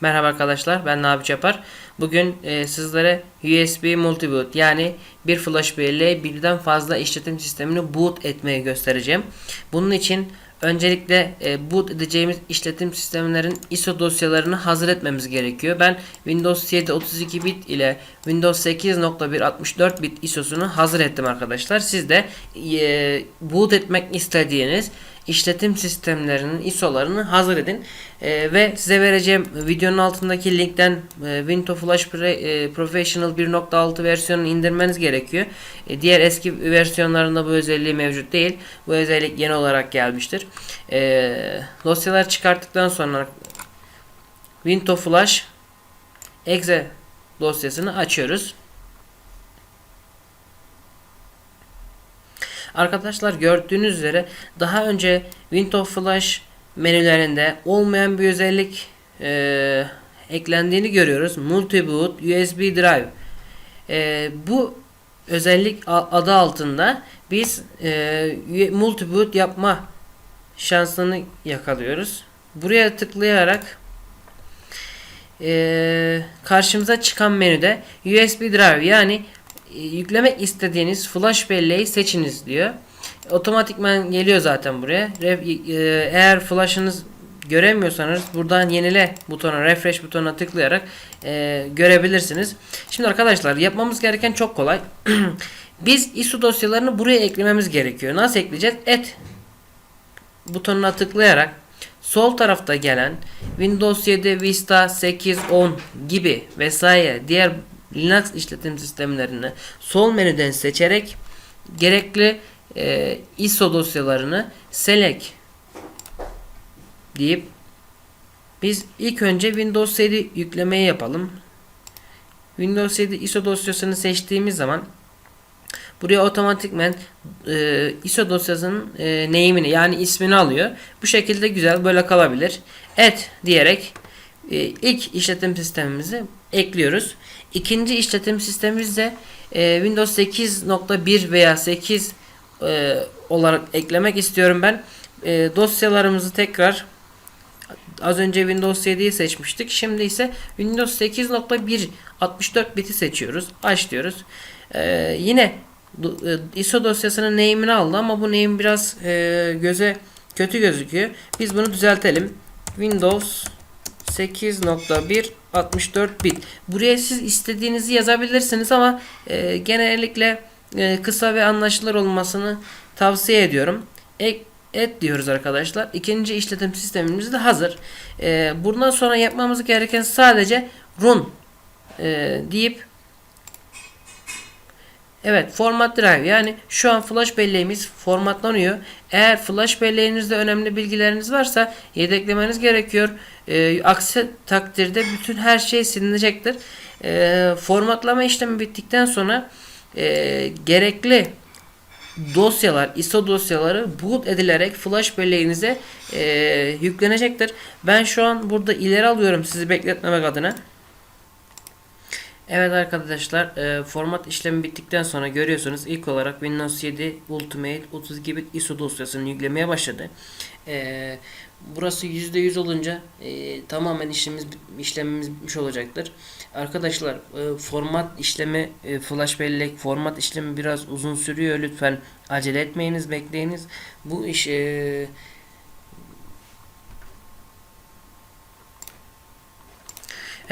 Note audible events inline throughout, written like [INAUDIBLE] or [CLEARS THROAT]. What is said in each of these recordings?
Merhaba arkadaşlar ben Nabi Çapar. Bugün e, sizlere USB Multiboot yani bir flash belleğe birden fazla işletim sistemini boot etmeyi göstereceğim. Bunun için öncelikle e, boot edeceğimiz işletim sistemlerin ISO dosyalarını hazır etmemiz gerekiyor. Ben Windows 7 32 bit ile Windows 8.1 64 bit ISO'sunu hazır ettim arkadaşlar. Siz de e, boot etmek istediğiniz işletim sistemlerinin ISO'larını hazır edin. E, ve size vereceğim videonun altındaki linkten e, Windows Flash Pre, e, Professional 1.6 versiyonunu indirmeniz gerekiyor. E, diğer eski versiyonlarında bu özelliği mevcut değil. Bu özellik yeni olarak gelmiştir. E, dosyalar çıkarttıktan sonra Windows Flash exe dosyasını açıyoruz. Arkadaşlar gördüğünüz üzere daha önce Windows Flash menülerinde olmayan bir özellik e, eklendiğini görüyoruz. Multi-boot USB Drive. E, bu özellik adı altında biz e, multi-boot yapma şansını yakalıyoruz. Buraya tıklayarak e, karşımıza çıkan menüde USB Drive yani yüklemek istediğiniz flash belleği seçiniz diyor. Otomatikman geliyor zaten buraya. E, eğer flash'ınız göremiyorsanız buradan yenile butona refresh butonuna tıklayarak e, görebilirsiniz. Şimdi arkadaşlar yapmamız gereken çok kolay. [CLEARS THROAT] Biz ISO dosyalarını buraya eklememiz gerekiyor. Nasıl ekleyeceğiz? Et butonuna tıklayarak sol tarafta gelen Windows 7, Vista, 8, 10 gibi vesaire diğer Linux işletim sistemlerini sol menüden seçerek gerekli e, ISO dosyalarını select deyip biz ilk önce Windows 7 yüklemeyi yapalım. Windows 7 ISO dosyasını seçtiğimiz zaman buraya otomatikmen e, ISO dosyasının e, name'ini yani ismini alıyor. Bu şekilde güzel böyle kalabilir. Et diyerek e, ilk işletim sistemimizi ekliyoruz. İkinci işletim sistemimiz de e, Windows 8.1 veya 8 e, olarak eklemek istiyorum ben. E, dosyalarımızı tekrar az önce Windows 7'yi seçmiştik. Şimdi ise Windows 8.1 64 biti seçiyoruz. Aç diyoruz. E, yine e, ISO dosyasının name'ini aldı ama bu name biraz e, göze kötü gözüküyor. Biz bunu düzeltelim. Windows 8.1 64 bit. Buraya siz istediğinizi yazabilirsiniz ama e, genellikle e, kısa ve anlaşılır olmasını tavsiye ediyorum. Ek et diyoruz arkadaşlar. İkinci işletim sistemimiz de hazır. E, bundan sonra yapmamız gereken sadece run e, deyip Evet format drive yani şu an flash belleğimiz formatlanıyor. Eğer flash belleğinizde önemli bilgileriniz varsa yedeklemeniz gerekiyor. E, aksi takdirde bütün her şey silinecektir. E, formatlama işlemi bittikten sonra e, gerekli dosyalar, ISO dosyaları boot edilerek flash belleğinize e, yüklenecektir. Ben şu an burada ileri alıyorum sizi bekletmemek adına. Evet arkadaşlar e, format işlemi bittikten sonra görüyorsunuz ilk olarak Windows 7 Ultimate 32 bit ISO dosyasını yüklemeye başladı. E, burası %100 olunca e, tamamen işlemimiz, bitmiş olacaktır. Arkadaşlar format işlemi flash bellek format işlemi biraz uzun sürüyor. Lütfen acele etmeyiniz bekleyiniz. Bu iş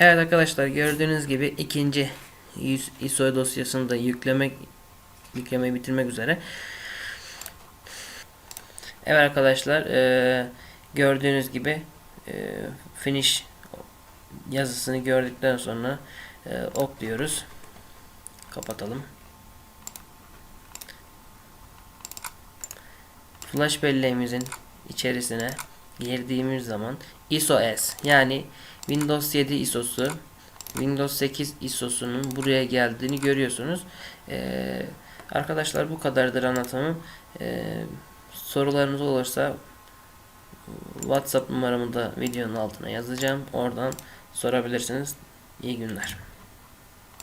Evet arkadaşlar gördüğünüz gibi ikinci ISO dosyasını da yüklemek yüklemeyi bitirmek üzere. Evet arkadaşlar e, gördüğünüz gibi e, finish yazısını gördükten sonra e, ok diyoruz. Kapatalım. Flash belleğimizin içerisine girdiğimiz zaman ISO S yani Windows 7 ISO'su Windows 8 ISO'sunun buraya geldiğini görüyorsunuz. Ee, arkadaşlar bu kadardır anlatımım. Ee, sorularınız olursa WhatsApp numaramı da videonun altına yazacağım. Oradan sorabilirsiniz. İyi günler.